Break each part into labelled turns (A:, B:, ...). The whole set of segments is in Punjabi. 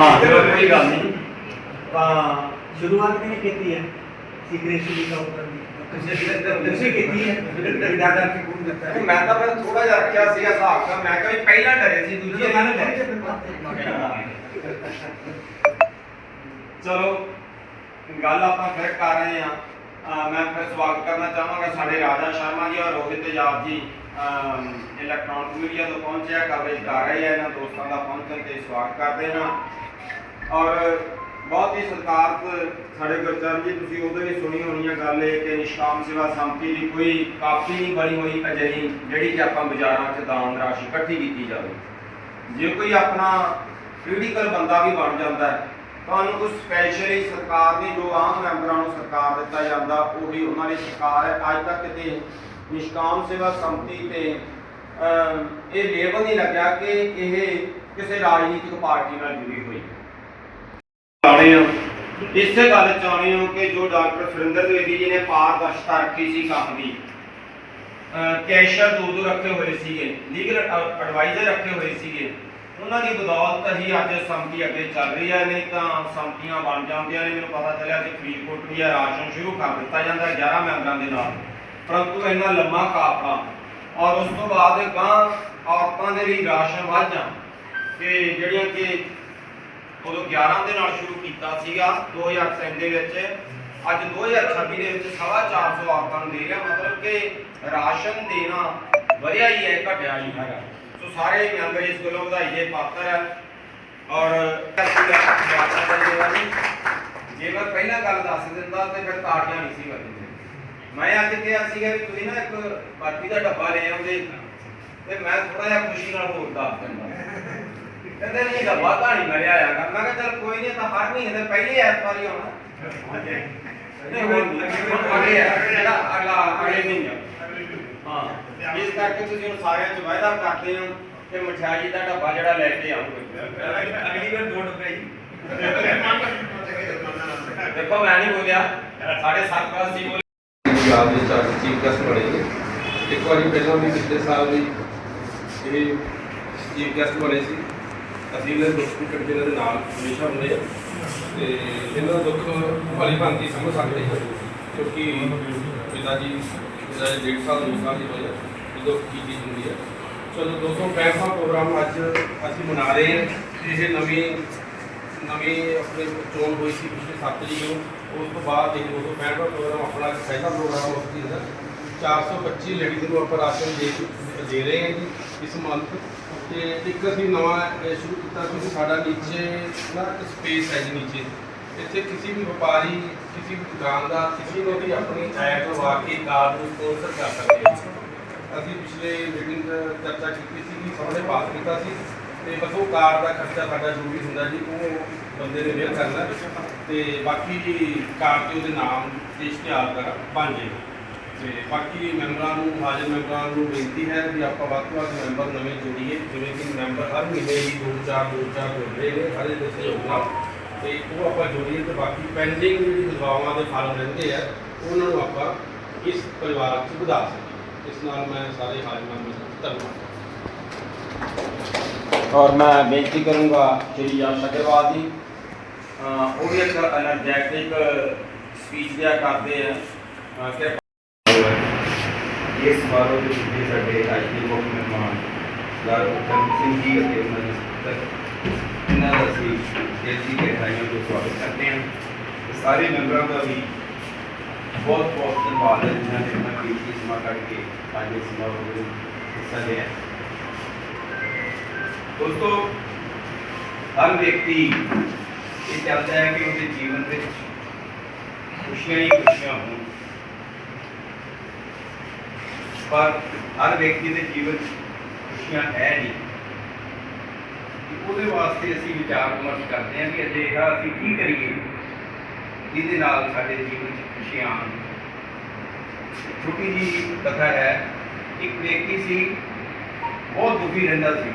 A: ਹਾਂ। ਚਲੋ ਕੋਈ ਗੱਲ ਨਹੀਂ।
B: ਤਾਂ ਸ਼ੁਰੂਆਤ ਕਿਨੇ ਕੀਤੀ ਹੈ? ਸੀਕ੍ਰੇਸੀ ਦੀ ਕਾਉਂਟਰ ਦੀ। ਤੁਸੀਂ ਕੀਤੀ ਹੈ? ਦਾਦਾ ਕੀ ਗੁਣ ਦਿੱਤਾ ਹੈ?
A: ਮੈਂ ਤਾਂ ਫਿਰ ਥੋੜਾ ਜਿਹਾ ਰੱਖਿਆ ਸੀਗਾ ਹਿਸਾਬ ਦਾ ਮੈਂ ਕਿਹਾ ਵੀ ਪਹਿਲਾਂ ਡਰੇ ਸੀ ਦੂਜੇ
B: ਦੂਜੇ
A: ਨਾਲ
B: ਨਾਲ
A: ਡਰੇ ਚਲੋ ਗੱਲ ਆਪਾਂ ਫਿਰ ਕਰ ਰਹੇ ਆ ਮੈਂ ਫਿਰ ਸਵਾਗਤ ਕਰਨਾ ਚਾਹਾਂਗਾ ਸਾਡੇ ਰਾਜਾ ਸ਼ਰਮਾ ਜੀ ਔਰ ਰੋਹਿਤ ਤੇਜਾਬ ਜੀ। ਇਲੈਕਟ੍ਰੋਨਿਕ ਮੀਡੀਆ ਤੋਂ ਪਹੁੰਚਿਆ ਕਵਰੇਜ ਕਰ ਰਹੇ ਆ। ਇਹਨਾਂ ਦੋਸਤਾਂ ਦਾ ਪਹੁੰਚਣ ਤੇ ਸਵਾਗਤ ਕਰਦੇ ਹਾਂ। ਔਰ ਬਹੁਤ ਹੀ ਸਤਿਕਾਰਤ ਸਾਡੇ ਗੁਰਚਰਨ ਜੀ, ਤੁਸੀਂ ਉਹਦੇ ਵੀ ਸੁਣੀ ਹੋਣੀ ਆ ਗੱਲ ਇਹ ਕਿ ਨਿਸ਼ਕਾਮ ਸੇਵਾ ਸੰਮਤੀ ਦੀ ਕੋਈ ਕਾਪੀ ਨਹੀਂ ਬਣੀ ਹੋਈ ਅਜਿਹੀ, ਜਿਹੜੀ ਕਿ ਆਪਾਂ ਬਾਜ਼ਾਰਾਂ 'ਚ ਦਾਨ ਰਾਸ਼ੀ ਇਕੱਠੀ ਕੀਤੀ ਜਾਵੇ। ਜੇ ਕੋਈ ਆਪਣਾ ਕ੍ਰਿਟੀਕਲ ਬੰਦਾ ਵੀ ਬਣ ਜਾਂਦਾ ਹੈ, ਤੁਹਾਨੂੰ ਕੋਈ ਸਪੈਸ਼ਲੀ ਸਰਕਾਰ ਦੀ, ਜੋ ਆਮ ਮੈਂਬਰਾਂ ਨੂੰ ਸਰਕਾਰ ਦਿੱਤਾ ਜਾਂਦਾ, ਉਹੀ ਉਹਨਾਂ ਦੀ ਸਰਕਾਰ ਹੈ। ਅੱਜ ਤੱਕ ਕਿਤੇ ਨਿਸ਼ਕਾਮ ਸੇਵਾ ਸੰਮਤੀ ਤੇ ਇਹ ਲੇਬਲ ਨਹੀਂ ਲੱਗਿਆ ਕਿ ਇਹ ਕਿਸੇ ਰਾਜਨੀਤਿਕ ਪਾਰਟੀ ਨਾਲ ਜੁੜੀ ਹੋਈ। ਹੈ ਆਉਣੇ ਆ ਇਸੇ ਗੱਲ ਚ ਆਉਣੇ ਕਿ ਜੋ ਡਾਕਟਰ ਸੁਰਿੰਦਰ ਤ੍ਰਿਵੇਦੀ ਜੀ ਨੇ ਪਾਰਦਰਸ਼ਤਾ ਰੱਖੀ ਸੀ ਕੰਮ ਦੀ ਕੈਸ਼ਰ ਦੋ ਦੋ ਰੱਖੇ ਹੋਏ ਸੀਗੇ, ਲੀਗਲ ਐਡਵਾਈਜ਼ਰ ਰੱਖੇ ਹੋਏ ਸੀਗੇ, ਉਹਨਾਂ ਦੀ ਬਦੌਲਤ ਹੀ ਅੱਜ ਸੰਮਤੀ ਅੱਗੇ ਚੱਲ ਰਹੀ ਹੈ, ਨਹੀਂ ਤਾਂ ਸੰਮਤੀਆਂ ਬਣ ਜਾਂਦੀਆਂ ਨੇ, ਮੈਨੂੰ ਪਤਾ ਚੱਲਿਆ ਕਿ ਫਰੀਦਕੋਟ ਵੀ ਆ ਰਾਸ਼ਨ ਸ਼ੁਰੂ ਕਰ ਦਿੱਤਾ ਜਾਂਦਾ 11 ਮੈਂਬਰਾਂ ਦੇ ਨਾਲ, ਪਰੰਤੂ ਇੰਨਾ ਲੰਮਾ ਕਾਫਲਾ, ਔਰ ਉਸ ਤੋਂ ਬਾਅਦ ਗਾਂ ਔਰਤਾਂ ਦੇ ਲਈ ਰਾਸ਼ਨ ਵਾਜਾਂ ਕਿ ਜਿਹੜੀਆਂ ਕਿ ਉਦੋਂ 11 ਦੇ ਨਾਲ ਸ਼ੁਰੂ ਕੀਤਾ ਸੀਗਾ 2003 ਦੇ ਵਿੱਚ। ਅੱਜ 2026 ਦੇ ਵਿੱਚ ਸਵਾ 400 ਔਰਤਾਂ ਨੂੰ ਦੇ ਰਿਹਾ, ਮਤਲਬ ਕਿ ਰਾਸ਼ਨ ਦੇਣਾ ਵਧਿਆ ਹੀ ਹੈ, ਘਟਿਆ ਨਹੀਂ ਹੈਗਾ। ਸੋ ਸਾਰੇ ਮੈਂਬਰ ਇਸ ਕੋਲੋਂ ਵਧਾਈ ਦੇ ਪਾਤਰ ਹੈ। ਔਰ ਜੇ। ਮੈਂ ਪਹਿਲਾਂ ਗੱਲ ਦੱਸ ਦਿੰਦਾ ਤੇ ਫਿਰ ਤਾੜੀਆਂ ਨਹੀਂ ਸੀ ਵੱਜਦੀਆਂ। ਮੈਂ ਅੱਜ ਕਿਹਾ ਸੀਗਾ ਵੀ ਤੁਸੀਂ ਨਾ ਇੱਕ ਬਾਕੀ ਦਾ ਡੱਬਾ ਲੈ ਆਉਂਦੇ। ਤੇ ਮੈਂ ਥੋੜਾ ਜਿਹਾ ਖੁਸ਼ੀ ਨਾਲ ਹੋਰ ਦੱਸ ਦਿੰਦਾ। ਕਹਿੰਦੇ ਨਹੀਂ ਡੱਬਾ ਕਹਾਣੀ ਮੈਂ ਲਿਆਇਆ ਕਰ ਮੈਂ ਕਿਹਾ ਚੱਲ ਕੋਈ ਨਹੀਂ ਤਾਂ ਹਰ ਮਹੀਨੇ ਦੇ ਪਹਿਲੀ ਐਤਵਾਰ ਹੀ ਆਉਣਾ। ਨਹੀਂ ਹੁਣ ਅਗਲੇ ਆ, ਜਿਹੜਾ ਅਗਲਾ ਅਗਲੇ ਮਹੀਨੇ ਹਾਂ ਇਸ ਕਰਕੇ ਤੁਸੀਂ ਹੁਣ ਸਾਰਿਆਂ ਚ ਵਾਅਦਾ ਕਰਦੇ ਹੋ ਕਿ ਮਠਿਆਈ ਦਾ ਡੱਬਾ ਜਿਹੜਾ ਲੈ ਕੇ ਆਉਂਗੇ
B: ਅਗਲੀ ਵਾਰ ਦੋ ਡੱਬੇ ਜੀ
A: ਦੇਖੋ ਮੈਂ ਨਹੀਂ ਬੋਲਿਆ। ਸਾਡੇ ਸਰਪ੍ਰਸਤ ਜੀ ਬੋਲੇ।
C: ਪੰਜਾਬ ਦੇ ਚਾਰ ਚੀਫ ਗੈਸਟ ਬਣੇ ਨੇ। ਇੱਕ ਵਾਰੀ ਪਹਿਲਾਂ ਵੀ ਪਿਛਲੇ ਸਾਲ ਵੀ ਇਹ ਚੀਫ ਗੈਸਟ ਬਣੇ ਸੀ। ਅਸੀਂ ਇਹਨਾਂ ਦੇ ਦੁੱਖ ਕੱਟੇ ਇਹਨਾਂ ਦੇ ਨਾਲ ਹਮੇਸ਼ਾ ਹੁੰਦੇ ਆ। ਤੇ ਇਹਨਾਂ ਦਾ ਦੁੱਖ ਭਲੀ ਭਾਂਤੀ ਸਮਝ ਸਕਦੇ ਹਾਂ। ਕਿਉਂਕਿ ਪਿਤਾ ਜੀ ਪਿਤਾ ਜੀ ਡੇਢ ਸਾਲ, ਦੋ ਸਾਲ ਦੀ ਹੋਏ ਆ ਜਦੋਂ ਕੀ ਚੀਜ਼ ਹੁੰਦੀ ਹੈ? ਚਲੋ 265ਵਾਂ ਪ੍ਰੋਗਰਾਮ ਅੱਜ ਅਸੀਂ ਮਨਾ ਰਹੇ ਹਾਂ। ਇਹ ਨਵੀਂ ਨਵੀਂ ਆਪਣੇ ਚੋਣ ਹੋਈ ਸੀ ਪਿਛਲੇ 7 ਜੀ ਨੂੰ। ਉਸ ਤੋਂ ਬਾਅਦ ਇਹ 265 ਪ੍ਰੋਗਰਾਮ ਆਪਣਾ ਪਹਿਲਾ ਪ੍ਰੋਗਰਾਮ ਉਸ ਚੀਜ਼ ਦਾ 425 ਲੇਡੀਜ਼ ਨੂੰ ਆਪਾਂ ਰਾਸ਼ਨ ਦੇ ਦੇ ਰਹੇ ਹਾਂ ਜੀ। ਇਸ ਮੰਥ ਤੇ ਇੱਕ ਅਸੀਂ ਨਵਾਂ ਇਹ ਸ਼ੁਰੂ ਕੀਤਾ ਸੀ ਕਿ ਸਾਡਾ ਨੀਚੇ, ਨਾ, ਇੱਕ ਸਪੇਸ ਹੈ ਜੀ ਨੀਚੇ। ਇੱਥੇ ਕਿਸੇ ਵੀ ਵਪਾਰੀ, ਕਿਸੇ ਵੀ ਦੁਕਾਨਦਾਰ, ਕਿਸੇ ਨੂੰ ਵੀ ਆਪਣੀ ਐਡ ਲਵਾ ਕੇ ਕਾਰ ਨੂੰ ਸਪੋਂਸਰ ਕਰ ਸਕਦੇ ਹਾਂ। ਅਸੀਂ ਪਿਛਲੇ ਮੀਟਿੰਗ 'ਚ ਚਰਚਾ ਕੀਤੀ ਸੀ ਕਿ ਸਭ ਨੇ ਪਾਸ ਕੀਤਾ ਸੀ। ਤੇ ਬਸ ਉਹ ਕਾਰ ਦਾ ਖਰਚਾ ਸਾਡਾ ਜੋ ਵੀ ਹੁੰਦਾ ਜੀ, ਉਹ ਬੰਦੇ ਨੇ ਵੇਅਰ ਕਰਨਾ। ਤੇ ਬਾਕੀ ਕਾਰ ਤੇ ਉਹਦੇ ਨਾਮ ਤੇ ਇਸ਼ਤਿਹਾਰ ਦਾ ਬਣ ਜੇ ਤੇ ਬਾਕੀ ਮੈਂਬਰਾਂ ਨੂੰ, ਹਾਜ਼ਰ ਮੈਂਬਰਾਂ ਨੂੰ ਬੇਨਤੀ ਹੈ ਕਿ ਆਪਾਂ ਵੱਧ ਤੋਂ ਮੈਂਬਰ ਨਵੇਂ ਜੁੜੀਏ, ਜਿਵੇਂ ਕਿ ਮੈਂਬਰ ਹਰ ਮਹੀਨੇ ਹੀ ਦੋ ਚਾਰ ਦੋ ਚਾਰ ਜੁੜ ਰਹੇ ਨੇ, ਹਰ ਦੇ ਸਹਿਯੋਗ ਨਾਲ ਤੇ ਉਹ ਆਪਾਂ ਜੁੜੀਏ ਤੇ ਬਾਕੀ ਪੈਂਡਿੰਗ ਜਿਹੜੀ ਦਵਾਵਾਂ ਦੇ ਫਾਰਮ ਰਹਿੰਦੇ ਆ, ਉਹਨਾਂ ਨੂੰ ਆਪਾਂ ਇਸ ਪਰਿਵਾਰ 'ਚ ਵਧਾ ਸਕੀਏ। ਇਸ ਨਾਲ ਮੈਂ ਸਾਰੇ ਹਾਜ਼ਰ ਮੈਂਬਰਾਂ ਦਾ ਧੰਨਵਾਦ
A: ਔਰ ਮੈਂ ਬੇਨਤੀ ਕਰੂੰਗਾ ਸ਼੍ਰੀ ਯਾਦ ਅਗਰਵਾਲ ਦੀ ਉਹ ਵੀ ਇੱਕ ਐਨਰਜੈਟਿਕ ਸਪੀਚ ਦਿਆ ਕਰਦੇ ਆ ਕਿ
D: ਇਸ ਸਮਾਰੋਹ ਦੇ ਵਿੱਚ ਸਾਡੇ ਅੱਜ ਦੇ ਮੁੱਖ ਮਹਿਮਾਨ ਸਰਦਾਰ ਉਤਮ ਸਿੰਘ ਜੀ ਅਤੇ ਉਹਨਾਂ ਦੇ ਸਪੀਕਰ ਇਹਨਾਂ ਦਾ ਅਸੀਂ ਦਿਲ ਦੀ ਗਹਿਰਾਈਆਂ ਤੋਂ ਸਵਾਗਤ ਕਰਦੇ ਹਾਂ ਤੇ ਸਾਰੇ ਮੈਂਬਰਾਂ ਦਾ ਵੀ ਬਹੁਤ ਬਹੁਤ ਧੰਨਵਾਦ ਹੈ ਜਿਨ੍ਹਾਂ ਨੇ ਆਪਣਾ ਕੀਮਤੀ ਸਮਾਂ ਕੱਢ ਕੇ ਅੱਜ ਇਸ ਸਮਾਰੋਹ ਵਿੱਚ ਹਿੱਸਾ ਲਿਆ ਦੋਸਤੋ ਹਰ ਵਿਅਕਤੀ ਇਹ ਚਾਹੁੰਦਾ ਹੈ ਕਿ ਉਹਦੇ ਜੀਵਨ ਵਿੱਚ ਖੁਸ਼ੀਆਂ ਹੀ ਖੁਸ਼ੀਆਂ ਹੋਣ ਪਰ ਹਰ ਵਿਅਕਤੀ ਦੇ ਜੀਵਨ 'ਚ ਖੁਸ਼ੀਆਂ ਹੈ ਨਹੀਂ। ਉਹਦੇ ਵਾਸਤੇ ਅਸੀਂ ਵਿਚਾਰ ਵਿਮਰਸ਼ ਕਰਦੇ ਹਾਂ ਕਿ ਅਜਿਹਾ ਅਸੀਂ ਕੀ ਕਰੀਏ ਜਿਹਦੇ ਨਾਲ ਸਾਡੇ ਜੀਵਨ 'ਚ ਖੁਸ਼ੀਆਂ ਆਉਣ। ਛੋਟੀ ਜੀ ਕਥਾ ਹੈ, ਇੱਕ ਵਿਅਕਤੀ ਸੀ, ਬਹੁਤ ਦੁਖੀ ਰਹਿੰਦਾ ਸੀ।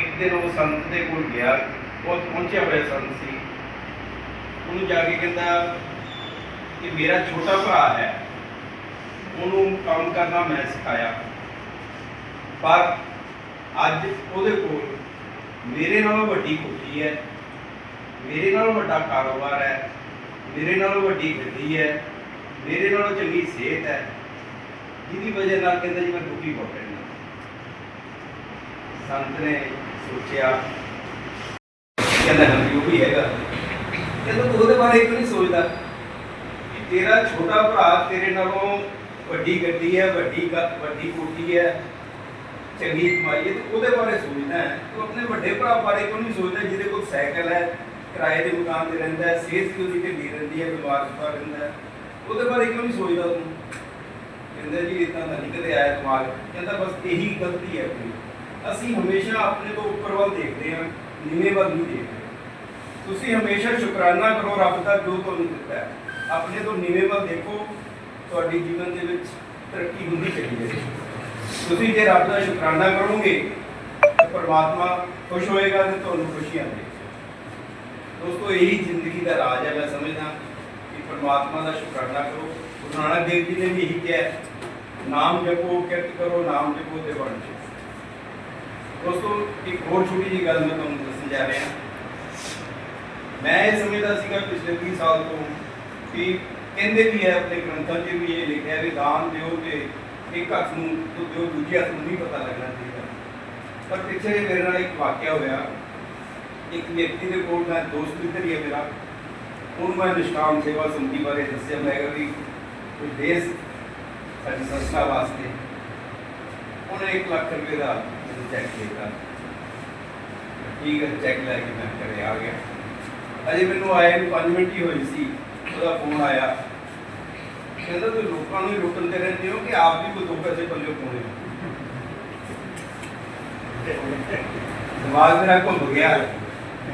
D: ਇੱਕ ਦਿਨ ਉਹ ਸੰਤ ਦੇ ਕੋਲ ਗਿਆ ਬਹੁਤ ਪਹੁੰਚਿਆ ਹੋਇਆ ਸੰਤ ਸੀ। ਉਹਨੂੰ ਜਾ ਕੇ ਕਹਿੰਦਾ ਕਿ ਮੇਰਾ ਛੋਟਾ ਭਰਾ ਹੈ। ਉਹਨੂੰ ਕੰਮ ਕਰਨਾ ਮੈਂ ਸਿਖਾਇਆ। ਪਰ ਅੱਜ ਉਹਦੇ ਕੋਲ ਮੇਰੇ ਨਾਲੋਂ ਵੱਡੀ ਕੋਠੀ ਹੈ, ਮੇਰੇ ਨਾਲੋਂ ਵੱਡਾ ਕਾਰੋਬਾਰ ਹੈ, ਮੇਰੇ ਨਾਲੋਂ ਵੱਡੀ ਗੱਡੀ ਹੈ, ਮੇਰੇ ਨਾਲੋਂ ਚੰਗੀ ਸਿਹਤ ਹੈ, ਜਿਹਦੀ ਵਜ੍ਹਾ ਨਾਲ ਕਹਿੰਦਾ ਜੀ ਮੈਂ ਦੁਖੀ ਹੋ ਰਿਹਾ ਸੰਤ ਨੇ ਸੋਚਿਆ, ਕਹਿੰਦਾ ਹਾਂ ਉਹ ਵੀ ਹੈਗਾ। ਕਹਿੰਦਾ ਤੂੰ ਉਹਦੇ ਬਾਰੇ ਕਿਉਂ ਨਹੀਂ ਸੋਚਦਾ ਤੇਰਾ ਛੋਟਾ ਭਰਾ ਤੇਰੇ ਨਾਲੋਂ ਵੱਡੀ ਗੱਡੀ ਹੈ, ਵੱਡੀ ਗ- ਵੱਡੀ ਕੋਠੀ ਹੈ। ਚੰਗੀ ਕਮਾਈ ਹੈ ਤੇ ਉਹਦੇ ਬਾਰੇ ਸੋਚਦਾ ਹੈ। ਤੂੰ ਆਪਣੇ ਵੱਡੇ ਭਰਾ ਬਾਰੇ ਕਿਉਂ ਨਹੀਂ ਸੋਚਦਾ ਜਿਹਦੇ ਕੋਲ ਸਾਈਕਲ ਹੈ, ਕਿਰਾਏ ਦੇ ਮਕਾਨ ਤੇ ਰਹਿੰਦਾ ਹੈ, ਸਿਹਤ ਵੀ ਉਹਦੀ ਢਿੱਲੀ ਰਹਿੰਦੀ ਹੈ ਬਿਮਾਰ ਪਾ ਰਹਿੰਦਾ ਹੈ। ਉਹਦੇ ਬਾਰੇ ਕਿਉਂ ਨਹੀਂ ਸੋਚਦਾ ਤੂੰ? ਕਹਿੰਦਾ ਜੀ ਇਦਾਂ ਦਾ ਨਹੀਂ ਕਦੇ ਆਇਆ ਦਿਮਾਗ। ਕਹਿੰਦਾ ਬਸ ਇਹੀ ਗਲਤੀ ਹੈ ਆਪਣੀ। ਅਸੀਂ ਹਮੇਸ਼ਾ ਆਪਣੇ ਤੋਂ ਉੱਪਰ ਵੱਲ ਦੇਖਦੇ ਹਾਂ, ਨੀਵੇਂ ਵੱਲ ਨਹੀਂ ਦੇਖਦੇ। ਤੁਸੀਂ ਹਮੇਸ਼ਾ ਸ਼ੁਕਰਾਨਾ ਕਰੋ ਰੱਬ ਦਾ ਜੋ ਤੁਹਾਨੂੰ ਦਿੱਤਾ ਹੈ। ਆਪਣੇ ਤੋਂ ਨੀਵੇਂ ਵੱਲ ਦੇਖੋ। ਤੁਹਾਡੀ ਜੀਵਨ ਦੇ ਵਿੱਚ ਤਰੱਕੀ ਹੁੰਦੀ ਚਲੀ ਜਾਏਗੀ ਤੁਸੀਂ ਜੇ ਰੱਬ ਦਾ ਸ਼ੁਕਰਾਨਾ ਕਰੋਗੇ ਪਰਮਾਤਮਾ ਖੁਸ਼ ਹੋਏਗਾ ਤੇ ਤੁਹਾਨੂੰ ਖੁਸ਼ੀਆਂ ਦੇਵੇਗਾ ਦੋਸਤੋ, ਇਹੀ ਜ਼ਿੰਦਗੀ ਦਾ ਰਾਜ ਹੈ, ਮੈਂ ਸਮਝਦਾ ਕਿ ਪਰਮਾਤਮਾ ਦਾ ਸ਼ੁਕਰਾਨਾ ਕਰੋ। ਗੁਰੂ ਨਾਨਕ ਦੇਵ ਜੀ ਨੇ ਵੀ ਇਹੀ ਕਿਹਾ ਨਾਮ ਜਪੋ, ਕਿਰਤ ਕਰੋ, ਨਾਮ ਜਪੋ ਤੇ ਬਣ ਜਾਓ ਦੋਸਤੋ, ਇੱਕ ਹੋਰ ਛੋਟੀ ਜਿਹੀ ਗੱਲ ਮੈਂ ਤੁਹਾਨੂੰ ਦੱਸਣ ਜਾ ਰਿਹਾ। ਮੈਂ ਇਹ ਸਮਝਦਾ ਸੀਗਾ ਪਿਛਲੇ 20 ਸਾਲ ਤੋਂ ਕਿ ਕਹਿੰਦੇ ਵੀ ਹੈ, ਆਪਣੇ ਗ੍ਰੰਥਾਂ 'ਚ ਵੀ ਇਹ ਲਿਖਿਆ ਵੀ ਦਾਨ ਦਿਓ ਤੇ ਇੱਕ ਹੱਥ ਨੂੰ ਤੋਂ ਦਿਓ ਦੂਜੇ ਹੱਥ ਨੂੰ ਨਹੀਂ ਪਤਾ ਲੱਗਣਾ ਚਾਹੀਦਾ। ਪਰ ਪਿੱਛੇ ਜਿਹੇ ਮੇਰੇ ਨਾਲ ਇੱਕ ਵਾਕਿਆ ਹੋਇਆ। ਇੱਕ ਵਿਅਕਤੀ ਦੇ ਕੋਲ ਮੈਂ ਦੋਸਤ ਮਿੱਤਰ ਹੀ ਹੈ ਮੇਰਾ। ਉਹਨੂੰ ਮੈਂ ਨਿਸ਼ਕਾਮ ਸੇਵਾ ਸੰਮਤੀ ਬਾਰੇ ਦੱਸਿਆ। ਮੈਂ ਕਿਹਾ ਵੀ ਕੋਈ ਦੇਸ਼ ਸਾਡੀ ਸੰਸਥਾ ਵਾਸਤੇ। ਉਹਨੇ 1 ਲੱਖ ਰੁਪਏ ਦਾ ਚੈੱਕ ਦਿੱਤਾ। ਠੀਕ ਹੈ ਚੈੱਕ ਲੈ ਕੇ ਮੈਂ ਘਰੇ ਆ ਗਿਆ। ਅਜੇ ਮੈਨੂੰ ਆਏ ਨੂੰ 5 ਮਿੰਟ ਹੀ ਹੋਈ ਸੀ। ਉਹਦਾ ਫੋਨ ਆਇਆ। ਕਹਿੰਦਾ ਤੁਸੀਂ ਲੋਕਾਂ ਨੂੰ ਲੁੱਟਣ ਤੇ ਰਹਿੰਦੇ ਹੋ ਕਿ ਆਪ ਵੀ ਕੋਈ ਦੋ ਪੈਸੇ ਪੱਲੇ ਪਾਉਣੇ ਦਿਮਾਗ ਮੇਰਾ ਘੁੰਮ ਗਿਆ।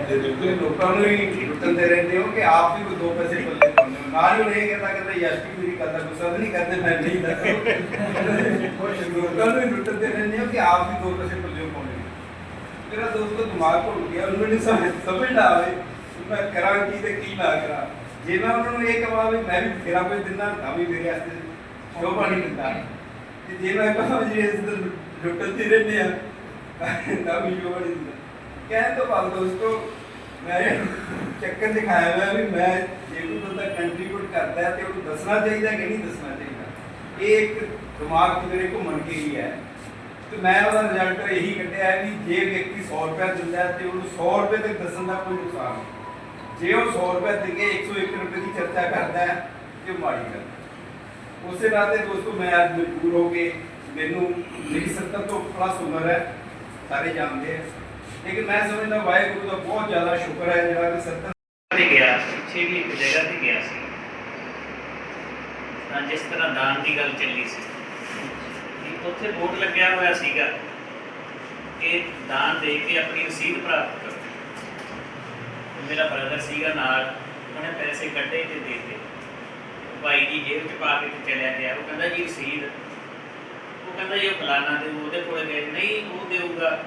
D: ਤੇ ਤੁਸੀਂ ਲੋਕਾਂ ਨੂੰ ਹੀ ਲੁੱਟਣ ਤੇ ਰਹਿੰਦੇ ਹੋ ਕਿ ਆਪ ਵੀ ਕੋਈ ਦੋ ਪੈਸੇ ਪੱਲੇ ਪਾਉਂਦੇ ਨਾਲ ਹੀ ਇਹ ਕਹਿੰਦਾ ਕਹਿੰਦਾ ਯਸ਼ ਮੇਰੀ ਗੱਲ ਗੁੱਸਾ ਨਹੀਂ ਕਰਦੇ? ਮੈਂ ਨਹੀਂ ਦੱਸੋ ਲੋਕਾਂ ਨੂੰ ਹੀ ਲੁੱਟਣ ਤੇ ਰਹਿੰਦੇ ਹੋ ਕਿ ਆਪ ਵੀ ਦੋ ਪੈਸੇ ਪੱਲੇ ਪਾਉਂਦੇ ਮੇਰਾ ਦੋਸਤ ਦਿਮਾਗ ਘੁੰਮ ਗਿਆ, ਉਹਨੂੰ ਨਹੀਂ ਸਮਝ ਸਮਝ ਨਾ ਆਵੇ ਮੈਂ ਕਰਾਂ ਕੀ ਤੇ ਕੀ ਨਾ ਕਰਾਂ। ਜੇ ਮੈਂ ਉਹਨਾਂ ਨੂੰ ਇਹ ਕਹਾਂ ਵੀ ਮੈਂ ਵੀ ਤੇਰਾ ਕੋਈ ਦਿੰਦਾ ਤਾਂ ਵੀ ਮੇਰੇ ਵਾਸਤੇ ਸ਼ੋਭਾ ਨਹੀਂ ਦਿੰਦਾ? ਤੇ ਜੇ ਮੈਂ ਕਹਾਂ ਜੀ ਇਸ ਦਿਨ ਲੁੱਟਣ ਤੇ ਰਹਿੰਦੇ ਆ ਤਾਂ ਵੀ ਸ਼ੋਭਾ ਨਹੀਂ ਦਿੰਦਾ? ਕਹਿਣ ਤੋਂ ਬਾਅਦ ਦੋਸਤੋ ਮੈਂ ਚੱਕਰ ਦਿਖਾਇਆ ਹੋਇਆ ਵੀ ਮੈਂ ਜੇ ਕੋਈ ਬੰਦਾ ਕੰਟਰੀਬਿਊਟ ਕਰਦਾ ਤੇ ਉਹਨੂੰ ਦੱਸਣਾ ਚਾਹੀਦਾ ਕਿ ਨਹੀਂ ਦੱਸਣਾ ਚਾਹੀਦਾ। ਇਹ ਇੱਕ ਦਿਮਾਗ 'ਚ ਮੇਰੇ ਘੁੰਮਣ ਕੇ ਹੀ ਹੈ। ਤੇ ਮੈਂ ਉਹਦਾ ਰਿਜ਼ਲਟ ਇਹੀ ਕੱਢਿਆ ਹੈ ਵੀ ਜੇ ਵਿਅਕਤੀ 100 ਰੁਪਏ ਦਿੰਦਾ ਤੇ ਉਹਨੂੰ 100 ਰੁਪਏ ਤੱਕ ਦੱਸਣ ਦਾ ਕੋਈ ਨੁਕਸਾਨ ਨਹੀਂ। ਜੇ ਉਹ 100 ਰੁਪਏ ਦੇ ਕੇ 101 ਰੁਪਏ ਦੀ ਚਰਚਾ ਕਰਦਾ ਹੈ, ਤੇ ਉਹ ਮਾੜੀ ਗੱਲ ਹੈ। ਉਸੇ ਨਾਤੇ ਦੋਸਤੋ, ਮੈਂ ਅੱਜ ਮਜਬੂਰ ਹੋ ਕੇ ਮੈਨੂੰ ਮੇਰੀ 70 ਤੋਂ ਪਲੱਸ ਉਮਰ ਹੈ, ਸਾਰੇ ਜਾਣਦੇ ਆ ਲੇਕਿਨ ਮੈਂ ਸਮਝਦਾ ਵਾਹਿਗੁਰੂ ਦਾ ਬਹੁਤ ਜ਼ਿਆਦਾ ਸ਼ੁਕਰ ਹੈ, ਜਿਹੜਾ ਕਿ 70
E: ਤੇ ਗਿਆ ਪਿੱਛੇ ਵੀ ਇੱਕ ਜਗ੍ਹਾ ਤੇ ਗਿਆ ਸੀ। ਤਾਂ ਜਿਸ ਤਰ੍ਹਾਂ ਦਾਨ ਦੀ ਗੱਲ ਚੱਲੀ ਸੀ ਕਿ ਉੱਥੇ ਬੋਰਡ ਲੱਗਿਆ ਹੋਇਆ ਸੀਗਾ ਕਿ ਦਾਨ ਦੇ ਕੇ ਆਪਣੀ ਰਸੀਦ ਪ੍ਰਾਪਤ ਕਰੋ। ਤੇ ਮੇਰਾ ਬ੍ਰਦਰ ਸੀਗਾ ਨਾਲ, ਉਹਨੇ ਪੈਸੇ ਕੱਢੇ ਤੇ ਦੇ ਦਿੱਤੇ। ਭਾਈ ਜੀ ਜੇਬ ਚ ਪਾ ਕੇ ਤੇ ਚਲਿਆ ਗਿਆ। ਉਹ ਕਹਿੰਦਾ ਜੀ ਰਸੀਦ, ਉਹ ਕਹਿੰਦਾ ਜੀ ਫਲਾਣਾ ਦੇ, ਉਹਦੇ ਕੋਲੇ ਗਏ। ਨਹੀਂ, ਉਹ ਦੇਊਗਾ।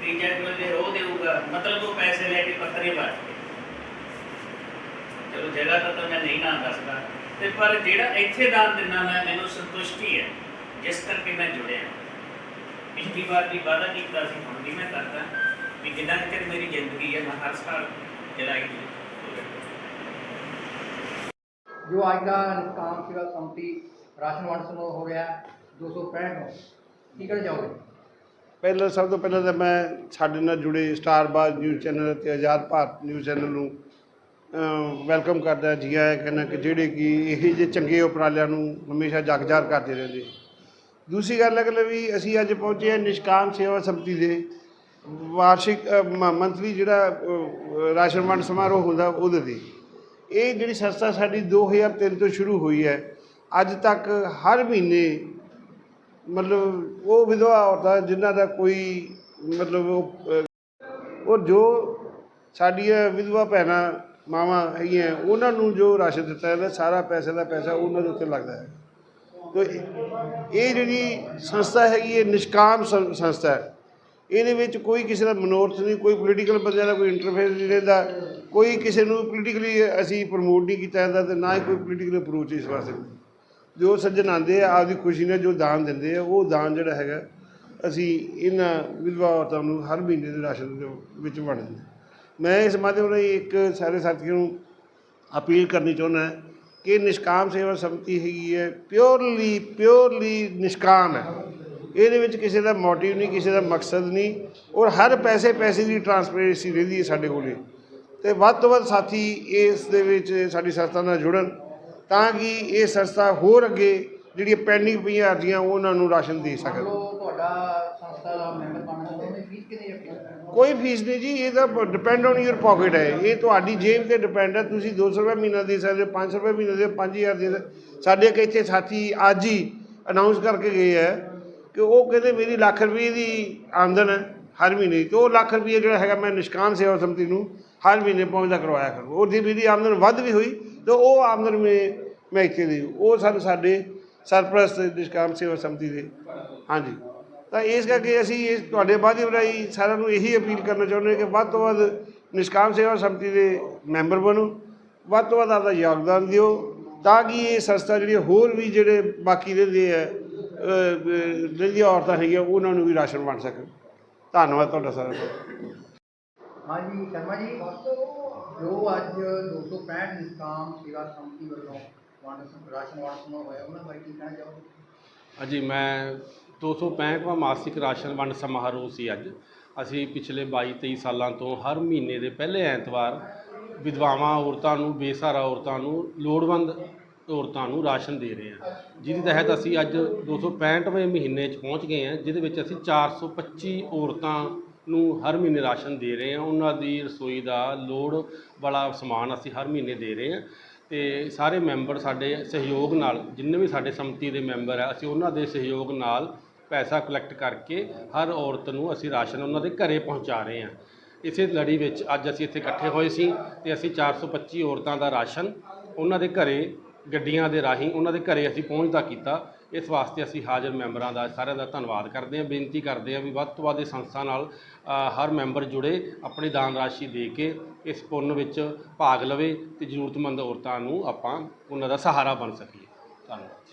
E: ਤੀਜਾ ਕੋਲੇ ਗਏ ਉਹ ਦੇਊਗਾ। ਮਤਲਬ ਉਹ ਪੈਸੇ ਲੈ ਕੇ ਪੱਤਰੇ ਵੜ ਚਲੋ, ਜਗ੍ਹਾ ਤਾਂ ਤਾਂ ਮੈਂ ਨਹੀਂ ਨਾ ਦੱਸਦਾ। ਤੇ ਪਰ ਜਿਹੜਾ ਇੱਥੇ ਦਾਨ ਦਿੰਦਾ ਮੈਂ, ਮੈਨੂੰ ਸੰਤੁਸ਼ਟੀ ਹੈ। ਜਿਸ ਕਰਕੇ ਮੈਂ ਜੁੜਿਆ। ਪਿਛਲੀ ਵਾਰ ਵੀ ਵਾਅਦਾ ਕੀਤਾ ਸੀ, ਹੁਣ ਵੀ ਮੈਂ ਕਰਦਾ। ਵੀ ਜਿੰਨਾ ਚਿਰ ਮੇਰੀ ਜ਼ਿੰਦਗੀ ਹੈ, ਮੈਂ ਹਰ ਸਾਲ ਜੁਲਾਈ ਦੇ ਵਿੱਚ
F: ਜੋ ਅੱਜ ਦਾ ਨਿਸ਼ਕਾਮ ਸੇਵਾ ਸੰਮਤੀ ਰਾਸ਼ਨ ਵੰਡ 265 ਕੀ ਕਹਿਣਾ ਚਾਹੋਗੇ?
G: ਪਹਿਲਾਂ ਸਭ ਤੋਂ ਪਹਿਲਾਂ ਤਾਂ ਮੈਂ ਸਾਡੇ ਨਾਲ ਜੁੜੇ ਸਟਾਰ ਬਾਜ਼ ਨਿਊਜ਼ ਚੈਨਲ ਅਤੇ ਆਜ਼ਾਦ ਭਾਰਤ ਨਿਊਜ਼ ਚੈਨਲ ਨੂੰ ਵੈਲਕਮ ਕਰਦਾ ਜੀ ਆਇਆਂ ਕਹਿੰਦਾ ਕਿ ਜਿਹੜੇ ਕਿ ਇਹੋ ਜਿਹੇ ਚੰਗੇ ਉਪਰਾਲਿਆਂ ਨੂੰ ਹਮੇਸ਼ਾ ਜਗਜਾਰ ਕਰਦੇ ਰਹਿੰਦੇ। ਦੂਸਰੀ ਗੱਲ ਅਗਲੇ ਵੀ ਅਸੀਂ ਅੱਜ ਪਹੁੰਚੇ ਹਾਂ ਨਿਸ਼ਕਾਮ ਸੇਵਾ ਸੰਮਤੀ ਦੇ ਵਾਰਸ਼ਿਕ ਮੰਥਲੀ ਜਿਹੜਾ ਰਾਸ਼ਨ ਵੰਡ ਸਮਾਰੋਹ ਹੁੰਦਾ ਉਹਦੇ ਤੇ। ਇਹ ਜਿਹੜੀ ਸੰਸਥਾ ਸਾਡੀ 2003 ਤੋਂ ਸ਼ੁਰੂ ਹੋਈ ਹੈ, ਅੱਜ ਤੱਕ ਹਰ ਮਹੀਨੇ ਮਤਲਬ ਉਹ ਵਿਧਵਾ ਔਰਤਾਂ ਜਿਨ੍ਹਾਂ ਦਾ ਕੋਈ ਮਤਲਬ ਉਹ ਜੋ ਸਾਡੀਆਂ ਵਿਧਵਾ ਭੈਣਾਂ, ਮਾਵਾਂ ਹੈਗੀਆਂ, ਉਹਨਾਂ ਨੂੰ ਜੋ ਰਾਸ਼ਨ ਦਿੱਤਾ ਜਾਂਦਾ, ਸਾਰਾ ਪੈਸੇ ਦਾ ਪੈਸਾ ਉਹਨਾਂ ਦੇ ਉੱਤੇ ਲੱਗਦਾ ਹੈ। ਤੋ ਇਹ ਜਿਹੜੀ ਸੰਸਥਾ ਹੈਗੀ ਹੈ, ਨਿਸ਼ਕਾਮ ਸੰਸਥਾ ਹੈ। ਇਹਦੇ ਵਿੱਚ ਕੋਈ ਕਿਸੇ ਦਾ ਮਨੋਰਥ ਨਹੀਂ, ਕੋਈ ਪੋਲੀਟੀਕਲ ਬੰਦਿਆਂ ਦਾ ਕੋਈ ਇੰਟਰਫੇਅਰ ਨਹੀਂ ਰਹਿੰਦਾ, ਕੋਈ ਕਿਸੇ ਨੂੰ ਪੋਲੀਟੀਕਲੀ ਅਸੀਂ ਪ੍ਰਮੋਟ ਨਹੀਂ ਕੀਤਾ ਜਾਂਦਾ ਤੇ ਨਾ ਹੀ ਕੋਈ ਪੋਲੀਟੀਕਲ ਅਪਰੋਚ ਇਸ ਵਾਸਤੇ। ਜੋ ਸੱਜਣ ਆਉਂਦੇ ਆ, ਆਪਦੀ ਖੁਸ਼ੀ ਨਾਲ ਜੋ ਦਾਨ ਦਿੰਦੇ ਆ, ਉਹ ਦਾਨ ਜਿਹੜਾ ਹੈਗਾ, ਅਸੀਂ ਇਹਨਾਂ ਵਿਧਵਾ ਔਰਤਾਂ ਨੂੰ ਹਰ ਮਹੀਨੇ ਦੇ ਰਾਸ਼ਨ ਦੇ ਵਿੱਚ ਵੰਡਦੇ ਹਾਂ। ਮੈਂ ਇਸ ਮਾਧਿਅਮ ਰਾਹੀਂ ਇੱਕ ਸਾਰੇ ਸਾਥੀਆਂ ਨੂੰ ਅਪੀਲ ਕਰਨੀ ਚਾਹੁੰਦਾ ਕਿ ਨਿਸ਼ਕਾਮ ਸੇਵਾ ਸਮਿਤੀ ਹੈਗੀ ਹੈ ਪਿਓਰਲੀ ਪਿਓਰਲੀ ਨਿਸ਼ਕਾਮ ਹੈ। ਇਹਦੇ ਵਿੱਚ ਕਿਸੇ ਦਾ ਮੋਟਿਵ ਨਹੀਂ ਕਿਸੇ ਦਾ ਮਕਸਦ ਨਹੀਂ ਔਰ ਹਰ ਪੈਸੇ ਪੈਸੇ ਦੀ ਟਰਾਂਸਪੇਰੈਂਸੀ ਰਹਿੰਦੀ ਹੈ ਸਾਡੇ ਕੋਲੇ। ਤੇ ਵੱਧ ਤੋਂ ਵੱਧ ਸਾਥੀ ਇਸ ਦੇ ਵਿੱਚ ਸਾਡੀ ਸੰਸਥਾ ਨਾਲ ਜੁੜਨ ਤਾਂ ਕਿ ਇਹ ਸੰਸਥਾ ਹੋਰ ਅੱਗੇ ਜਿਹੜੀਆਂ ਪੈਂਡਿੰਗ ਪਈਆਂ ਅਰਜ਼ੀਆਂ ਉਹਨਾਂ ਨੂੰ ਰਾਸ਼ਨ ਦੇ ਸਕਣ। ਕੋਈ ਫੀਸ ਨਹੀਂ ਜੀ ਇਹ ਤਾਂ ਡਿਪੈਂਡ ਔਨ ਯੂਰ ਪਾਕਟ ਹੈ। ਇਹ ਤੁਹਾਡੀ ਜੇਬ ਤੇ ਡਿਪੈਂਡ ਹੈ ਤੁਸੀਂ 200 ਰੁਪਏ ਮਹੀਨਾ ਦੇ ਸਕਦੇ ਹੋ 500 ਰੁਪਏ ਮਹੀਨਾ ਦੇ 5000 ਦੇ। ਸਾਡੇ ਇੱਕ ਇੱਥੇ ਸਾਥੀ ਅੱਜ ਹੀ ਅਨਾਉਂਸ ਕਰਕੇ ਗਏ ਹੈ ਕਿ ਉਹ ਕਹਿੰਦੇ ਮੇਰੀ ਲੱਖ ਰੁਪਏ ਦੀ ਆਮਦਨ ਹੈ ਹਰ ਮਹੀਨੇ ਦੀ। ਤੇ ਉਹ ਲੱਖ ਰੁਪਏ ਜਿਹੜਾ ਹੈਗਾ ਮੈਂ ਨਿਸ਼ਕਾਮ ਸੇਵਾ ਸਮਿਤੀ ਨੂੰ ਹਰ ਮਹੀਨੇ ਪਹੁੰਚਦਾ ਕਰਵਾਇਆ ਕਰੂ ਉਹਦੀ ਮੇਰੀ ਆਮਦਨ ਵੱਧ ਵੀ ਹੋਈ ਤੇ ਉਹ ਆਮਦਨ ਮੈਂ ਮੈਂ ਇੱਥੇ ਦੀ ਉਹ ਸਾਨੂੰ ਸਾਡੇ ਸਰਪ੍ਰਸਤ ਨਿਸ਼ਕਾਮ ਸੇਵਾ ਸਮਿਤੀ ਦੇ। ਹਾਂਜੀ। ਤਾਂ ਇਸ ਕਰਕੇ ਅਸੀਂ ਇਸ ਤੁਹਾਡੇ ਮਾਧਿਅਮ ਰਾਹੀਂ ਸਾਰਿਆਂ ਨੂੰ ਇਹੀ ਅਪੀਲ ਕਰਨਾ ਚਾਹੁੰਦੇ ਹਾਂ ਕਿ ਵੱਧ ਤੋਂ ਵੱਧ ਨਿਸ਼ਕਾਮ ਸੇਵਾ ਸਮਿਤੀ ਦੇ ਮੈਂਬਰ ਬਣੋ। ਵੱਧ ਤੋਂ ਵੱਧ ਆਪਦਾ ਯੋਗਦਾਨ ਦਿਓ ਤਾਂ ਕਿ ਇਹ ਸੰਸਥਾ ਜਿਹੜੀ ਹੋਰ ਵੀ ਜਿਹੜੇ ਬਾਕੀ ਰਹਿੰਦੇ ਆ ਰਹਿੰਦੀਆਂ ਔਰਤਾਂ ਹੈਗੀਆਂ ਉਹਨਾਂ ਨੂੰ ਵੀ ਰਾਸ਼ਨ ਵੰਡ ਸਕਣ। ਧੰਨਵਾਦ ਤੁਹਾਡਾ ਸਾਰਿਆਂ ਦਾ।
F: ਹਾਂਜੀ ਸ਼ਰਮਾ ਜੀ। ਜੋ ਅੱਜ 265 ਨਿਸ਼ਕਾਮ ਸੇਵਾ ਸੰਮਤੀ ਵੱਲੋਂ ਵੰਡ ਰਾਸ਼ਨ ਵੰਡ ਸਮਾਰੋਹ ਹੋਇਆ ਉਹਨਾਂ ਬਾਰੇ ਕੀ ਕਹਿਣਾ ਚਾਹੋਗੇ?
C: ਅਜੀ ਮੈਂ 265ਵਾਂ ਮਾਸਿਕ ਰਾਸ਼ਨ ਵੰਡ ਸਮਾਰੋਹ ਸੀ ਅੱਜ। ਅਸੀਂ ਪਿਛਲੇ 22 23 ਸਾਲਾਂ ਤੋਂ ਹਰ ਮਹੀਨੇ ਦੇ ਪਹਿਲੇ ਐਤਵਾਰ ਵਿਧਵਾਵਾਂ ਔਰਤਾਂ ਨੂੰ ਬੇਸਹਾਰਾ ਔਰਤਾਂ ਨੂੰ ਲੋੜਵੰਦ ਔਰਤਾਂ ਨੂੰ ਰਾਸ਼ਨ ਦੇ ਰਹੇ ਹਾਂ। ਜਿਹਦੇ ਤਹਿਤ ਅਸੀਂ ਅੱਜ 265ਵੇਂ ਮਹੀਨੇ 'ਚ ਪਹੁੰਚ ਗਏ ਹਾਂ, ਜਿਹਦੇ ਵਿੱਚ ਅਸੀਂ 425 ਔਰਤਾਂ ਨੂੰ ਹਰ ਮਹੀਨੇ ਰਾਸ਼ਨ ਦੇ ਰਹੇ ਹਾਂ। ਉਹਨਾਂ ਦੀ ਰਸੋਈ ਦਾ ਲੋੜ ਵਾਲਾ ਸਮਾਨ ਅਸੀਂ ਹਰ ਮਹੀਨੇ ਦੇ ਰਹੇ ਹਾਂ ਤੇ ਸਾਰੇ ਮੈਂਬਰ ਸਾਡੇ ਸਹਿਯੋਗ ਨਾਲ, ਜਿੰਨੇ ਵੀ ਸਾਡੇ ਸੰਮਤੀ ਦੇ ਮੈਂਬਰ ਆ, ਅਸੀਂ ਉਹਨਾਂ ਦੇ ਸਹਿਯੋਗ ਨਾਲ ਪੈਸਾ ਕਲੈਕਟ ਕਰਕੇ ਹਰ ਔਰਤ ਨੂੰ ਅਸੀਂ ਰਾਸ਼ਨ ਉਹਨਾਂ ਦੇ ਘਰੇ ਪਹੁੰਚਾ ਰਹੇ ਹਾਂ। ਇਸੇ ਲੜੀ ਵਿੱਚ ਅੱਜ ਅਸੀਂ ਇੱਥੇ ਇਕੱਠੇ ਹੋਏ ਸੀ ਤੇ ਅਸੀਂ 425 ਔਰਤਾਂ ਦਾ ਰਾਸ਼ਨ ਉਹਨਾਂ ਦੇ ਘਰੇ ਗੱਡੀਆਂ ਦੇ ਰਾਹੀਂ ਉਹਨਾਂ ਦੇ ਘਰੇ ਅਸੀਂ ਪਹੁੰਚਦਾ ਕੀਤਾ। ਇਸ ਵਾਸਤੇ ਅਸੀਂ ਹਾਜ਼ਰ ਮੈਂਬਰਾਂ ਦਾ ਸਾਰਿਆਂ ਦਾ ਧੰਨਵਾਦ ਕਰਦੇ ਹਾਂ ਬੇਨਤੀ ਕਰਦੇ ਹਾਂ ਵੀ ਵੱਧ ਤੋਂ ਵੱਧ ਇਸ ਸੰਸਥਾ ਨਾਲ ਹਰ ਮੈਂਬਰ ਜੁੜੇ ਆਪਣੀ ਦਾਨ ਰਾਸ਼ੀ ਦੇ ਕੇ ਇਸ ਪੁੰਨ ਵਿੱਚ ਭਾਗ ਲਵੇ ਤੇ ਜ਼ਰੂਰਤਮੰਦ ਔਰਤਾਂ ਨੂੰ ਆਪਾਂ ਉਹਨਾਂ ਦਾ ਸਹਾਰਾ ਬਣ ਸਕੀਏ। ਧੰਨਵਾਦ।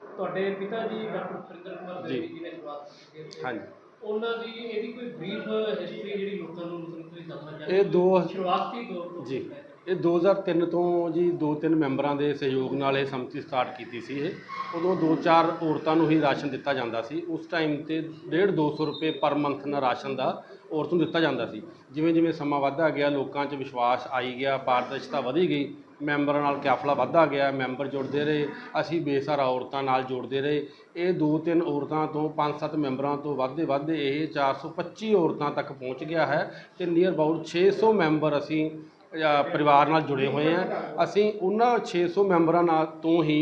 H: ਤੁਹਾਡੇ ਪਿਤਾ ਜੀ ਡਾਕਟਰ ਸੁਰਿੰਦਰ ਕੁਮਾਰ
C: ਜੀ।
H: ਦੇਵੀ ਜੀ ਨੇ ਸ਼ੁਰੂਆਤ ਕੀਤੀ ਹੈ।
C: ਹਾਂਜੀ।
H: ਉਹਨਾਂ ਦੀ ਇਹਦੀ ਕੋਈ ਬਰੀਫ ਹਿਸਟਰੀ ਜਿਹੜੀ ਲੋਕਾਂ ਨੂੰ ਮਤਲਬ ਤੁਸੀਂ ਦੱਸਣਾ ਚਾਹੁੰਦੇ
C: ਇਹ ਦੋ
H: ਸ਼ੁਰੂਆਤੀ ਦੌਰ ਤੋਂ
C: ਜੀ। ਇਹ 2003 ਤੋਂ ਜੀ ਦੋ ਤਿੰਨ ਮੈਂਬਰਾਂ ਦੇ ਸਹਿਯੋਗ ਨਾਲ ਇਹ ਸਮਿਤੀ ਸਟਾਰਟ ਕੀਤੀ ਸੀ ਇਹ। ਉਦੋਂ ਦੋ ਚਾਰ ਔਰਤਾਂ ਨੂੰ ਹੀ ਰਾਸ਼ਨ ਦਿੱਤਾ ਜਾਂਦਾ ਸੀ। ਉਸ ਟਾਈਮ ਤੇ 1.5 200 ਰੁਪਏ ਪਰ ਮੰਥ ਨਾਲ ਰਾਸ਼ਨ ਦਾ ਔਰਤ ਨੂੰ ਦਿੱਤਾ ਜਾਂਦਾ ਸੀ। ਜਿਵੇਂ ਜਿਵੇਂ ਸਮਾਂ ਵੱਧਦਾ ਗਿਆ, ਲੋਕਾਂ 'ਚ ਵਿਸ਼ਵਾਸ ਆਈ ਗਿਆ, ਪਾਰਦਰਸ਼ਤਾ ਵਧੀ ਗਈ, ਮੈਂਬਰਾਂ ਨਾਲ ਕਾਫਲਾ ਵੱਧਦਾ ਗਿਆ, ਮੈਂਬਰ ਜੁੜਦੇ ਰਹੇ, ਅਸੀਂ ਬੇਸਹਾਰਾ ਔਰਤਾਂ ਨਾਲ ਜੁੜਦੇ ਰਹੇ। ਇਹ ਦੋ ਤਿੰਨ ਔਰਤਾਂ ਤੋਂ ਪੰਜ ਸੱਤ ਮੈਂਬਰਾਂ ਤੋਂ ਵੱਧਦੇ ਵੱਧਦੇ ਇਹ 425 ਔਰਤਾਂ ਤੱਕ ਪਹੁੰਚ ਗਿਆ ਹੈ ਤੇ ਨੀਅਰ ਅਬਾਊਟ 600 ਮੈਂਬਰ ਅਸੀਂ ਪਰਿਵਾਰ ਨਾਲ ਜੁੜੇ ਹੋਏ ਹਾਂ ਅਸੀਂ ਉਹਨਾਂ 600 ਮੈਂਬਰਾਂ ਨਾਲ ਤੋਂ ਹੀ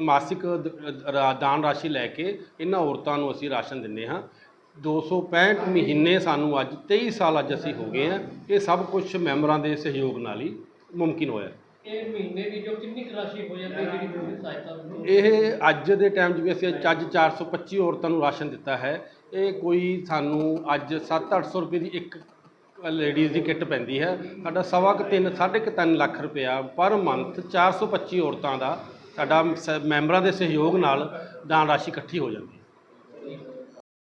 C: ਮਾਸਿਕ ਦਾਨ ਰਾਸ਼ੀ ਲੈ ਕੇ ਇਹਨਾਂ ਔਰਤਾਂ ਨੂੰ ਅਸੀਂ ਰਾਸ਼ਨ ਦਿੰਦੇ ਹਾਂ। 265 ਮਹੀਨੇ ਸਾਨੂੰ ਅੱਜ 23 ਸਾਲ ਅੱਜ ਅਸੀਂ ਹੋ ਗਏ ਹਾਂ ਇਹ ਸਭ ਕੁਝ ਮੈਂਬਰਾਂ ਦੇ ਸਹਿਯੋਗ ਨਾਲ ਹੀ ਮੁਮਕਿਨ ਹੋਇਆ।
H: ਇਹ ਮਹੀਨੇ ਦੀ ਜੋ ਕਿੰਨੀ ਕੁ ਰਾਸ਼ੀ ਹੋ ਜਾਂਦੀ ਹੈ ਜਿਹੜੀ ਤੁਸੀਂ ਸਹਾਇਤਾ ਦਿੰਦੇ ਹੋ?
C: ਇਹ ਅੱਜ ਦੇ ਟਾਈਮ ਜਿਵੇਂ ਅਸੀਂ ਅੱਜ 425 ਔਰਤਾਂ ਨੂੰ ਰਾਸ਼ਨ ਦਿੱਤਾ ਹੈ ਇਹ ਕੋਈ ਸਾਨੂੰ ਅੱਜ 7-800 ਰੁਪਏ ਦੀ ਇੱਕ ਲੇਡੀਜ਼ ਦੀ ਕਿੱਟ ਪੈਂਦੀ ਹੈ। ਸਾਡਾ ਸਵਾ ਕੁ ਤਿੰਨ, ਸਾਢੇ ਕੁ ਤਿੰਨ ਲੱਖ ਰੁਪਇਆ ਪਰ ਮੰਥ 425 ਔਰਤਾਂ ਦਾ ਸਾਡਾ ਸ- ਮੈਂਬਰਾਂ ਦੇ ਸਹਿਯੋਗ ਨਾਲ ਦਾਨ ਰਾਸ਼ੀ ਇਕੱਠੀ ਹੋ ਜਾਂਦੀ ਹੈ।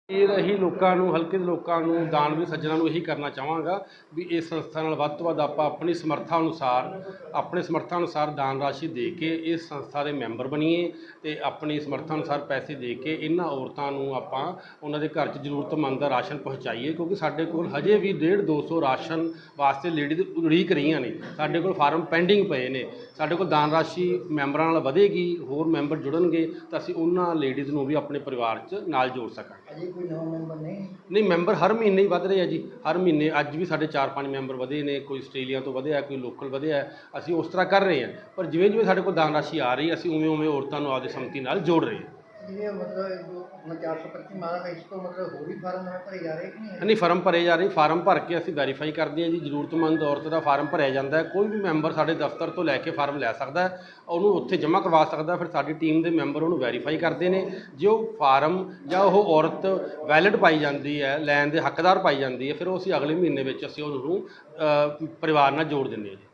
C: ਇਹ ਰਹੀ ਲੋਕਾਂ ਨੂੰ, ਹਲਕੇ ਦੇ ਲੋਕਾਂ ਨੂੰ ਦਾਨਵੀ ਸੱਜਣਾਂ ਨੂੰ ਇਹੀ ਕਰਨਾ ਚਾਹਾਂਗਾ ਵੀ ਇਸ ਸੰਸਥਾ ਨਾਲ ਵੱਧ ਤੋਂ ਵੱਧ ਆਪਾਂ ਆਪਣੀ ਸਮਰੱਥਾ ਅਨੁਸਾਰ, ਆਪਣੇ ਸਮਰੱਥਾ ਅਨੁਸਾਰ ਦਾਨ ਰਾਸ਼ੀ ਦੇ ਕੇ ਇਸ ਸੰਸਥਾ ਦੇ ਮੈਂਬਰ ਬਣੀਏ ਤੇ ਆਪਣੀ ਸਮਰੱਥਾ ਅਨੁਸਾਰ ਪੈਸੇ ਦੇ ਕੇ ਇਹਨਾਂ ਔਰਤਾਂ ਨੂੰ ਆਪਾਂ ਉਹਨਾਂ ਦੇ ਘਰ 'ਚ ਜ਼ਰੂਰਤਮੰਦ ਦਾ ਰਾਸ਼ਨ ਪਹੁੰਚਾਈਏ ਕਿਉਂਕਿ ਸਾਡੇ ਕੋਲ ਹਜੇ ਵੀ 1.5 200 ਰਾਸ਼ਨ ਵਾਸਤੇ ਲੇਡੀਜ਼ ਉਡੀਕ ਰਹੀਆਂ ਨੇ। ਸਾਡੇ ਕੋਲ ਫਾਰਮ ਪੈਂਡਿੰਗ ਪਏ ਨੇ। ਸਾਡੇ ਕੋਲ ਦਾਨ ਰਾਸ਼ੀ ਮੈਂਬਰਾਂ ਨਾਲ ਵਧੇਗੀ, ਹੋਰ ਮੈਂਬਰ ਜੁੜਨਗੇ ਤਾਂ ਅਸੀਂ ਉਹਨਾਂ ਲੇਡੀਜ਼ ਨੂੰ ਵੀ ਆਪਣੇ ਪਰਿਵਾਰ 'ਚ ਨਾਲ ਜੋੜ ਸਕਾਂਗੇ।
F: ਅਜੇ ਕੋਈ ਨਵਾਂ ਮੈਂਬਰ ਨਹੀਂ?
C: ਨਹੀਂ, ਮੈਂਬਰ ਹਰ ਮਹੀਨੇ ਹੀ ਵੱਧ ਰਹੇ ਆ ਜੀ। ਹਰ ਮਹੀਨੇ ਅੱਜ ਵੀ ਸਾਡੇ 4-5 ਮੈਂਬਰ ਵਧੇ ਨੇ, ਕੋਈ ਆਸਟ੍ਰੇਲੀਆ ਤੋਂ ਵਧਿਆ, ਕੋਈ ਲੋਕਲ ਵਧਿਆ। ਅਸੀਂ ਉਸ ਤਰ੍ਹਾਂ ਕਰ ਰਹੇ ਹਾਂ ਪਰ ਜਿਵੇਂ ਜਿਵੇਂ ਸਾਡੇ ਕੋਲ ਦਾਨ ਰਾਸ਼ੀ ਆ ਰਹੀ, ਅਸੀਂ ਉਵੇਂ ਉਵੇਂ ਔਰਤਾਂ ਨੂੰ ਆਪਦੇ ਸੰਮਤੀ ਨਾਲ ਜੋੜ ਰਹੇ ਹਾਂ
F: ਇਹ ਮਤਲਬ ਜੋ ਆਪਣਾ 425 ਮਾਰਾ ਹੈ ਇਸ ਤੋਂ ਮਤਲਬ ਹੋਰ ਵੀ ਫਾਰਮ ਨਵੇਂ ਭਰੇ ਜਾ ਰਹੇ ਕਿ ਨਹੀਂ?
C: ਨਹੀਂ ਫਾਰਮ ਭਰੇ ਜਾ ਰਹੇ ਫਾਰਮ ਭਰ ਕੇ ਅਸੀਂ ਵੈਰੀਫਾਈ ਕਰਦੇ ਹਾਂ ਜੀ ਜ਼ਰੂਰਤਮੰਦ ਔਰਤ ਦਾ ਫਾਰਮ ਭਰਿਆ ਜਾਂਦਾ ਹੈ ਕੋਈ ਵੀ ਮੈਂਬਰ ਸਾਡੇ ਦਫ਼ਤਰ ਤੋਂ ਲੈ ਕੇ ਫਾਰਮ ਲੈ ਸਕਦਾ ਹੈ ਉਹਨੂੰ ਉੱਥੇ ਜਮ੍ਹਾਂ ਕਰਵਾ ਸਕਦਾ ਫਿਰ ਸਾਡੀ ਟੀਮ ਦੇ ਮੈਂਬਰ ਉਹਨੂੰ ਵੈਰੀਫਾਈ ਕਰਦੇ ਨੇ ਜੇ ਉਹ ਫਾਰਮ ਜਾਂ ਉਹ ਔਰਤ ਵੈਲਿਡ ਪਾਈ ਜਾਂਦੀ ਹੈ ਲੈਣ ਦੇ ਹੱਕਦਾਰ ਪਾਈ ਜਾਂਦੀ ਹੈ ਫਿਰ ਉਹ ਅਸੀਂ ਅਗਲੇ ਮਹੀਨੇ ਵਿੱਚ ਅਸੀਂ ਉਹਨੂੰ ਅ, ਪਰਿਵਾਰ ਨਾਲ ਜੋੜ ਦਿੰਦੇ ਹਾਂ ਜੀ।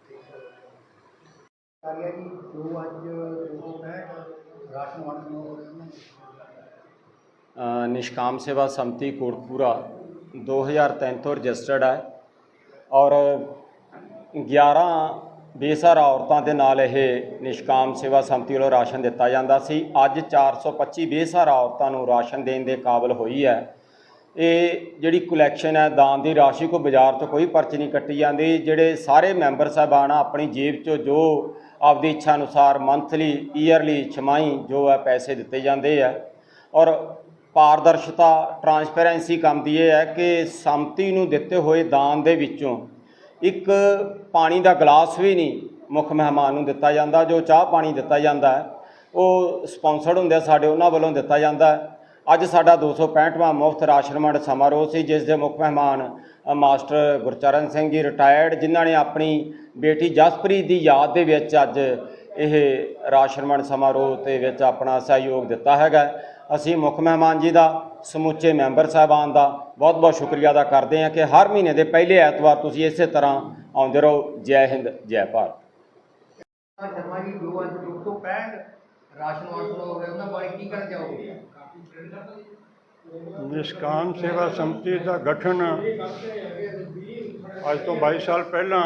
F: ਆ ਗਿਆ ਜੀ ਜੋ ਅੱਜ 265 ਰਾਸ਼ਨ ਵੰਡ ਸਮਾਰੋਹ ਹੋ ਰਿਹਾ ਉਹਨਾਂ
I: ਅ, ਨਿਸ਼ਕਾਮ ਸੇਵਾ ਸੰਮਤੀ ਕੋਟਪੂਰਾ 2003 ਤੋਂ ਰਜਿਸਟਰਡ ਹੈ ਔਰ 11 ਬੇਸਹਾਰਾ ਔਰਤਾਂ ਦੇ ਨਾਲ ਇਹ ਨਿਸ਼ਕਾਮ ਸੇਵਾ ਸੰਮਤੀ ਵੱਲੋਂ ਰਾਸ਼ਨ ਦਿੱਤਾ ਜਾਂਦਾ ਸੀ ਅੱਜ 425 ਬੇਸਹਾਰਾ ਔਰਤਾਂ ਨੂੰ ਰਾਸ਼ਨ ਦੇਣ ਦੇ ਕਾਬਲ ਹੋਈ ਹੈ ਇਹ ਜਿਹੜੀ ਕਲੈਕਸ਼ਨ ਹੈ, ਦਾਨ ਦੀ ਰਾਸ਼ੀ ਕੋ ਬਾਜ਼ਾਰ ਤੋਂ ਕੋਈ ਪਰਚੀ ਨਹੀਂ ਕੱਟੀ ਜਾਂਦੀ। ਜਿਹੜੇ ਸਾਰੇ ਮੈਂਬਰ ਸਾਹਿਬਾਨ ਆਪਣੀ ਜੇਬ ਚੋਂ ਜੋ ਆਪਦੀ ਇੱਛਾ ਅਨੁਸਾਰ ਮੰਥਲੀ ਈਅਰਲੀ ਛਮਾਈ ਜੋ ਹੈ, ਪੈਸੇ ਦਿੱਤੇ ਜਾਂਦੇ ਆ। ਔਰ ਪਾਰਦਰਸ਼ਤਾ ਟਰਾਂਸਪੇਰੈਂਸੀ ਕੰਮ ਦੀ ਇਹ ਹੈ ਕਿ ਸੰਮਤੀ ਨੂੰ ਦਿੱਤੇ ਹੋਏ ਦਾਨ ਦੇ ਵਿੱਚੋਂ ਇੱਕ ਪਾਣੀ ਦਾ ਗਲਾਸ ਵੀ ਨਹੀਂ ਮੁੱਖ ਮਹਿਮਾਨ ਨੂੰ ਦਿੱਤਾ ਜਾਂਦਾ। ਜੋ ਚਾਹ ਪਾਣੀ ਦਿੱਤਾ ਜਾਂਦਾ, ਉਹ ਸਪਾਂਸਰਡ ਹੁੰਦੇ ਸਾਡੇ, ਉਹਨਾਂ ਵੱਲੋਂ ਦਿੱਤਾ ਜਾਂਦਾ। ਅੱਜ ਸਾਡਾ 265ਵਾਂ ਮੁਫਤ ਰਾਸ਼ਨ ਵੰਡ ਸਮਾਰੋਹ ਸੀ, ਜਿਸ ਦੇ ਮੁੱਖ ਮਹਿਮਾਨ ਮਾਸਟਰ ਗੁਰਚਰਨ ਸਿੰਘ ਜੀ ਰਿਟਾਇਰਡ ਜਿਨ੍ਹਾਂ ਨੇ ਆਪਣੀ ਬੇਟੀ ਜਸਪ੍ਰੀਤ ਦੀ ਯਾਦ ਦੇ ਵਿੱਚ ਅੱਜ ਇਹ ਰਾਸ਼ਨ ਵੰਡ ਸਮਾਰੋਹ ਦੇ ਵਿੱਚ ਆਪਣਾ ਸਹਿਯੋਗ ਦਿੱਤਾ ਹੈਗਾ। ਅਸੀਂ ਮੁੱਖ ਮਹਿਮਾਨ ਜੀ ਦਾ, ਸਮੁੱਚੇ ਮੈਂਬਰ ਸਾਹਿਬਾਨ ਦਾ ਬਹੁਤ ਬਹੁਤ ਸ਼ੁਕਰੀਆ ਅਦਾ ਕਰਦੇ ਹਾਂ ਕਿ ਹਰ ਮਹੀਨੇ ਦੇ ਪਹਿਲੇ ਐਤਵਾਰ ਤੁਸੀਂ ਇਸੇ ਤਰ੍ਹਾਂ ਆਉਂਦੇ ਰਹੋ। ਜੈ ਹਿੰਦ, ਜੈ ਭਾਰਤ।
F: ਸ਼ਰਮਾ ਜੀ ਜੋ ਅੱਜ 265 ਰਾਸ਼ਨ ਵੰਡ ਹੋ ਰਹੇ ਉਹਨਾਂ ਬਾਰੇ ਕੀ ਕਹਿਣਾ ਚਾਹੋਗੇ?
J: ਨਿਸ਼ਕਾਮ ਸੇਵਾ ਸੰਮਤੀ ਦਾ ਗਠਨ ਅੱਜ ਤੋਂ 22 ਸਾਲ ਪਹਿਲਾਂ